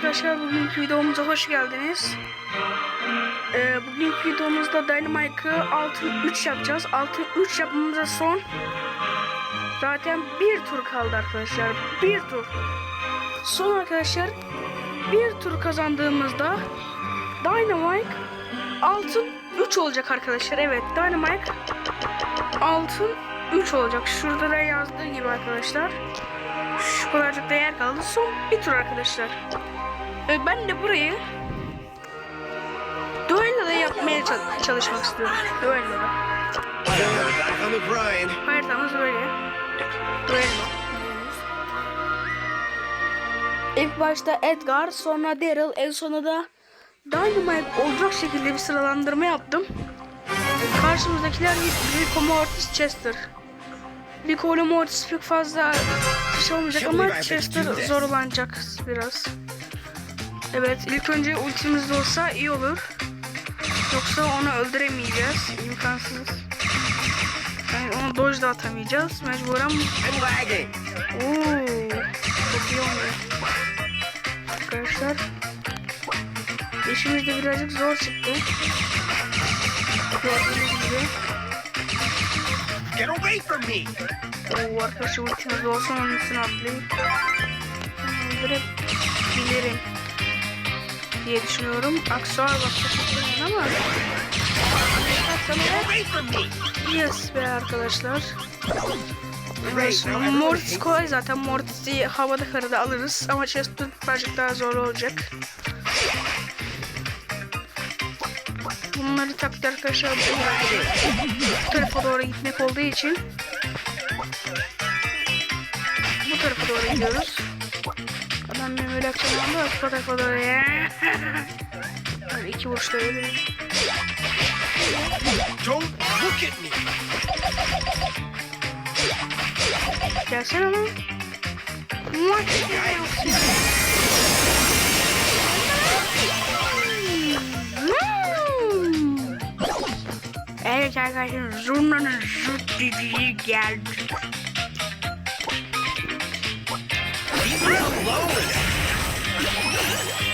arkadaşlar bugünkü videomuza hoş geldiniz. Ee, bugünkü videomuzda Dynamite'ı altın 3 yapacağız. Altın 3 yapmamıza son zaten bir tur kaldı arkadaşlar. Bir tur. Son arkadaşlar bir tur kazandığımızda Dynamite altın 3 olacak arkadaşlar. Evet Dynamite altın 3 olacak. Şurada da yazdığı gibi arkadaşlar. Şu kadarcık da yer kaldı. Son bir tur arkadaşlar. Ee, ben de burayı Duello'da yapmaya çal- çalışmak istiyorum. The grind. Haritamız böyle. Duello. İlk başta Edgar, sonra Daryl, en sona da Dynamite olacak şekilde bir sıralandırma yaptım. Karşımızdakiler Rico Mortis, Chester. Rico Mortis pek fazla şey olmayacak ama Chester zorlanacak biraz. Evet ilk önce ultimiz de olsa iyi olur. Yoksa onu öldüremeyeceğiz. İmkansız. Yani onu dodge da atamayacağız. Mecburen I'm lagging. Oo, çok iyi oynuyor. Arkadaşlar. İşimiz de birazcık zor çıktı. Gördüğünüz gibi. Get away from me. Oo, arkadaşlar ultimiz olsa onun üstüne atlayıp öldürebilirim diye düşünüyorum. Aksuar başka çok ama yes be arkadaşlar. Mortis kolay zaten. Mortis'i havada karada alırız. Ama Chester birazcık daha zor olacak. Bunları takdir arkadaşlar bu tarafa doğru gitmek olduğu için bu tarafa doğru gidiyoruz. Adam benim öyle akşamında var. Bu tarafa doğru ya. Yani iki vuruşta ölürüm. Don't look at me. Gelsene lan. Muah. Arkadaşlar zurnanın zırt dediği geldi.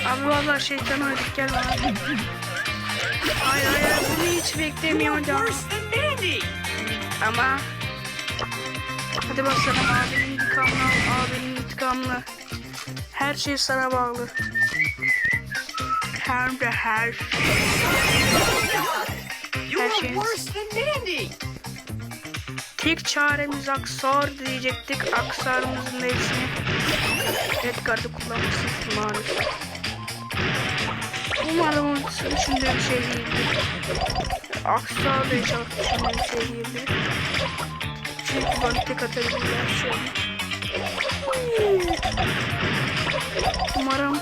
Abi valla şeytan oynadık gel bana. Hayır hayır bunu hiç beklemiyordum. Ama hadi bakalım abinin intikamını al, abinin intikamını. Her şey sana bağlı. Hem de her şey. Her are şey. worse than Mandy. Tek çaremiz Aksar diyecektik. Aksarımızın da hepsini Edgar'da kullanmışız maalesef. Umarım düşündüğü bir şey değildir. Aksar da inşallah düşündüğü bir şey değildir. Çünkü bana tek atabilirler şu an. Umarım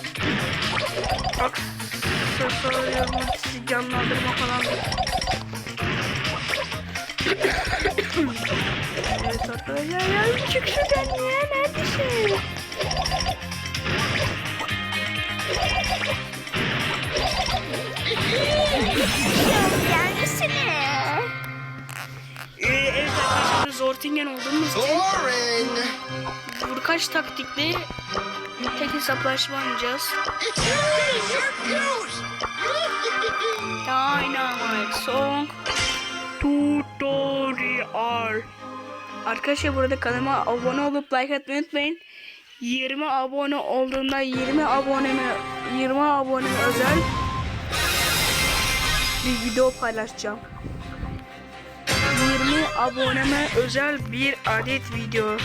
aksesuar ultisi canlandırma falandır. Evet arkadaşlar ya çık şuradan ya neredesin? Evet arkadaşlar Zortingen olduğumuz için vurkaç taktikli tek hesaplaşma oynayacağız. Arkadaşlar burada kanalıma abone olup like atmayı unutmayın. 20 abone olduğunda 20 aboneme 20 aboneme özel bir video paylaşacağım. 20 aboneme özel bir adet video.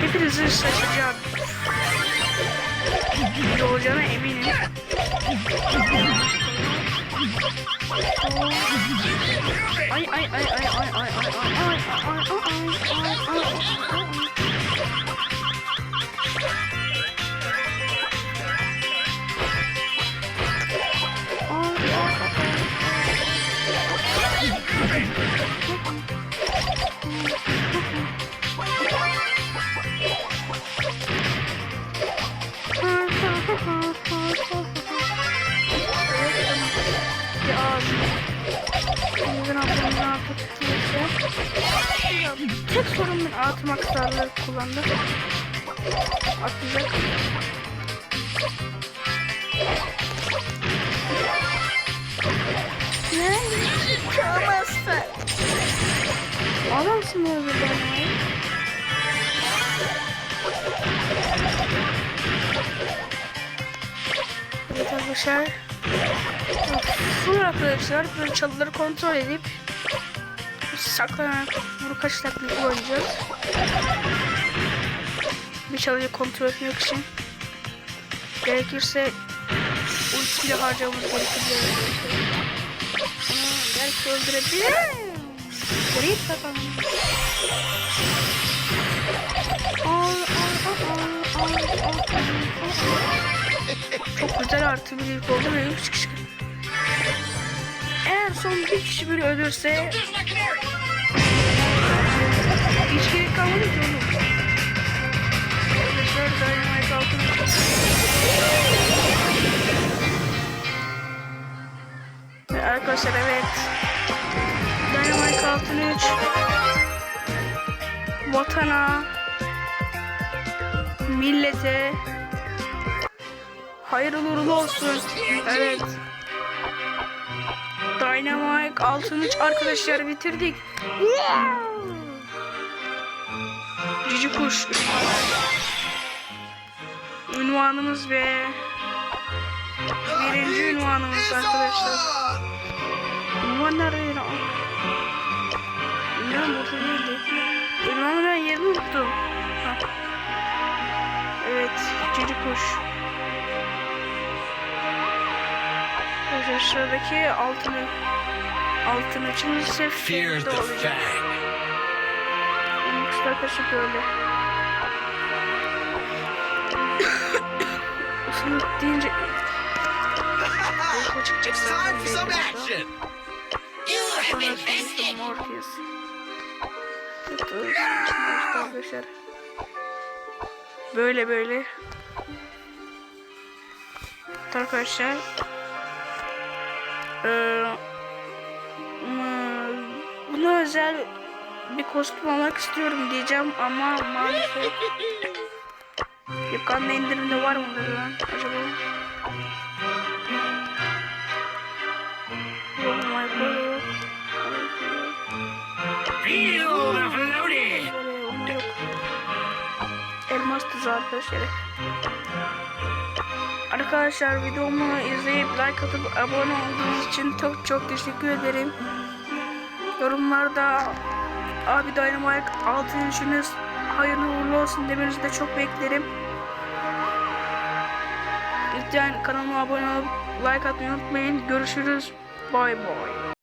Hepinizi şaşıracağım. Video olacağına eminim. ไอ้ไอ้ไอ้ไอ้ไอ้ไอ้ไอ้ไอ้ไอ้ไอ้ไอ้ไอ้ bir an. Ben ablamın artık tutuldu. Tek sorun ben atım aktarları kullandım. Atacak. Ne? Çıkamazsın. Adamsın öyle ben ya. Evet arkadaşlar. Arkadaşlar böyle çalıları kontrol edip saklanarak bunu kaç kullanacağız. Bir çalıyı kontrol etmek için. Gerekirse ultiyle harcamamız gerekiyor. Belki öldürebilirim. Al, al. Çok güzel artı bir ilk oldu ve 3 kişi. Eğer son bir kişi biri ölürse hiç gerek kalmadı ki oğlum. Arkadaşlar Dynamite altın Ve Arkadaşlar evet. Dynamite altın 3 Vatana Millete Hayırlı uğurlu olsun. Evet. Dynamite altın 3 arkadaşlar bitirdik. Cici kuş. Ünvanımız ve birinci ünvanımız arkadaşlar. Ünvan nerede? Ünvan burada değildi. Ünvanı ben yerini unuttum. Evet, cici kuş. Arkadaşlar sıradaki altın altın içimiz ise Fear Fang'de the olacak. fang. Benim kız arkadaşım böyle. Isınık deyince... Uyku çıkacak zaten. have Sonra bested. Morpheus. İşte arkadaşlar. Böyle böyle. Arkadaşlar. Ee, buna özel bir kostüm almak istiyorum diyeceğim ama maalesef Yukarıda indirimde var mıdır lan acaba? Yok Michael yok. Feel the floaty. Elmas tuzu arkadaşlar. Arkadaşlar videomu izleyip like atıp abone olduğunuz için çok çok teşekkür ederim. Yorumlarda abi Dynamite altın işiniz hayırlı uğurlu olsun demenizi de çok beklerim. Lütfen kanalıma abone olup like atmayı unutmayın. Görüşürüz. Bay bay.